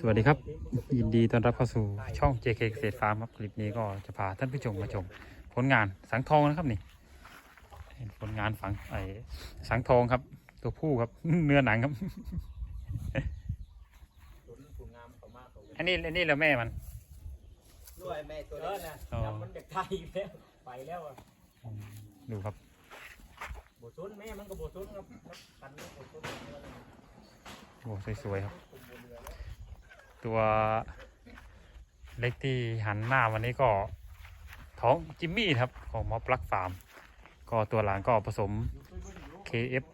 สวัสดีครับ ยินดีต้อนรับเข้าสู่ช่อง JK เกษตรฟาร์มครับคลิปนี้ก็จะพาท่านผู้ชมมาชมผลงานสังทองนะครับนี่เห็นผลงานฝังไอสังทองครับ ตัวผู้ครับ เนื้อหนังครับ อันนี้อันนี้แล้วแม่มันด้วยแม่ตัวเอนี้อนะอ๋อจำมันเด็กไทยอีกแล้วไปแล้วอะดูครับบทซุนแม่มันก็บทซุนครับครับกันนี่บทซุนเนื้อเลยโอ้สวยๆครับ ตัวเล็กที่หันหน้าวันนี้ก็ท้องจิมมี่ครับของมอปลักฟาร์ม ก็ตัวหลังก็ผสม KF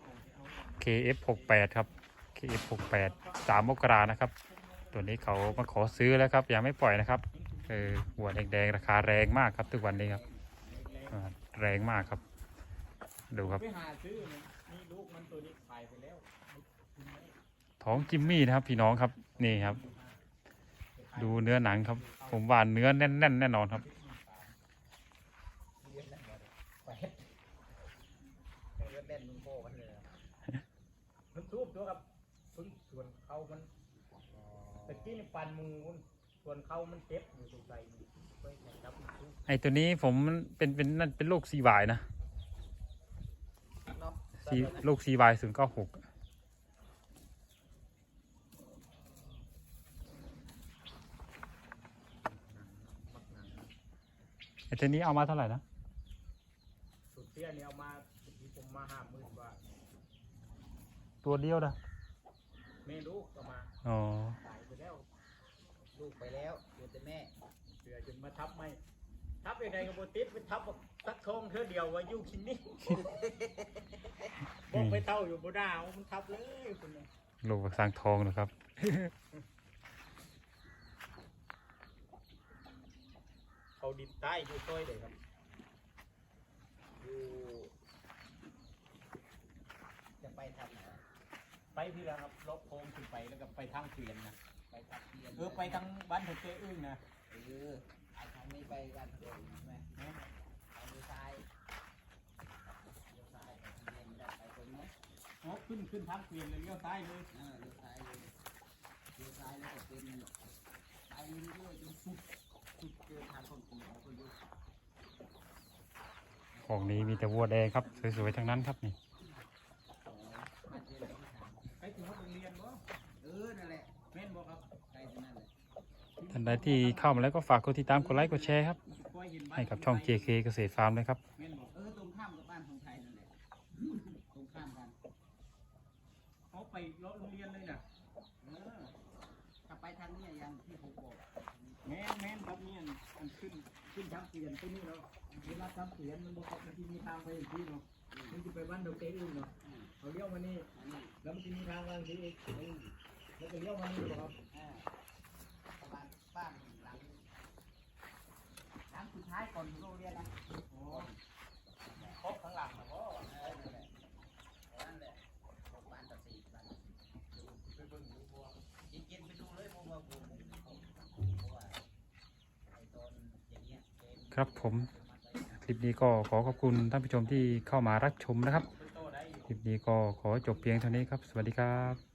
KF 68ครับ KF 68 3มกรานะครับ ตัวนี้เขามาขอซื้อแล้วครับ ยังไม่ปล่อยนะครับเออหัวแดงๆราคาแรงมากครับ ทุกวันนี้ครับ แรงมากครับ ดูครับท้องจิมมี่นะครับพี่น้องครับนี่ครับ ดูเนื้อหนังครับ ผมว่าเนื้อแน่นๆแน่นอนครับ เลือดเล่นมึงโป้กันเลยมันทูบตัวกับพึ่งส่วนเขามันตะกี้นี่ปันมูนส่วนเขามันเจ็บอยู่ตรงใจนี่ไปจับมันทูบไอตัวนี้ผมมันเป็นเป็นนั่นเป็นโรคซีวายนะเนาะซีโรคซีวายศูนย์เก้าหก ไอตัวนี้เอามาเท่าไหร่นะสุดเตี้ยนี่เอามาที่ผมมาห้าหมื่นบาทตัวเดียวนะแม่ลูกก็มาอ๋อตายไปแล้วลูกไปแล้วเดี๋ยวแต่แม่เสือจนมาทับไม่ทับยังไงก็บติดไปทับสักทองเธอเดียวว่าอยู่คินนี่บอกไปเท่าอยู่บนดาวมันทับเลยคุณน่ะโรคสังทองนะครับ เขาดินใต้อยู่ต้อยเลยครับอยู่จะไปทำไหนไปพี่ละครับลบโค้งขึ้นไปแล้วก็ไปทางเกวียนนะไปทับเทียนเออไปทางบ้านเถเจ้อึ้งนะเออไอ้ทางนี้ไปกันเดินใช่ไหมทางนี้ซ้ายเลี้ยวซ้ายไปทางนี้ไม่ได้ไปตรงนี้โอ้ขึ้นขึ้นทางเกวียนเลยเลี้ยวซ้ายเลยเออเลี้ยวซ้ายเลยเลี้ยวซ้ายแล้วก็เป็นไปเรื่อยๆจนสุดสุดเจอทางคนขี่ของคนยุค ของนี้มีแต่วัวแดงครับ สวยๆทั้งนั้นครับนี่มาเจอที่ทางไปถึงโรงเรียนบ่เออนั่นแหละแม่นบ่ครับใกล้ที่นั่นแหละท่านใดที่เข้ามาแล้วก็ฝากกดติดตามกดไลค์กดแชร์ครับคอยเห็นบ้านให้กับช่อง JK เกษตรฟาร์มเลยครับแม่นบ่เออตรงข้ามกับบ้านของไทยนั่นแหละตรงข้ามกันเขาไปเลาะโรงเรียนเลยน่ะเออถ้าไปทางนี้ยังที่ผมบอกแม่นแม่นครับเนี่ยอันขึ้น ขึ้นทางเกวียนตัวนี้เราเวลาทางเกวียนมันบ่ครับมันจะมีทางไปอีกที่เนาะมันจะไปบ้านเถเจ้อึ้งเนาะเขาเลี้ยวมานี่แล้วมันจะมีทางบางทีเองแล้วก็เลี้ยวมานี่บ่ครับประมาณบ้านหลังหลังสุดท้ายก่อนถึงโรงเรียนนะ โอ้ครบข้างหลังนะบ่ เออนั่นแหละนั่นแหละของบ้านตะสีบ้านตะสีไปเบิ่งดูพวกกินๆไปดูเลยผมว่าผมเพราะว่าไอ้ตอนอย่างเงี้ยเป็น ครับผมคลิปนี้ก็ขอขอบคุณท่านผู้ชมที่เข้ามารับชมนะครับ คลิปนี้ก็ขอจบเพียงเท่านี้ครับ สวัสดีครับ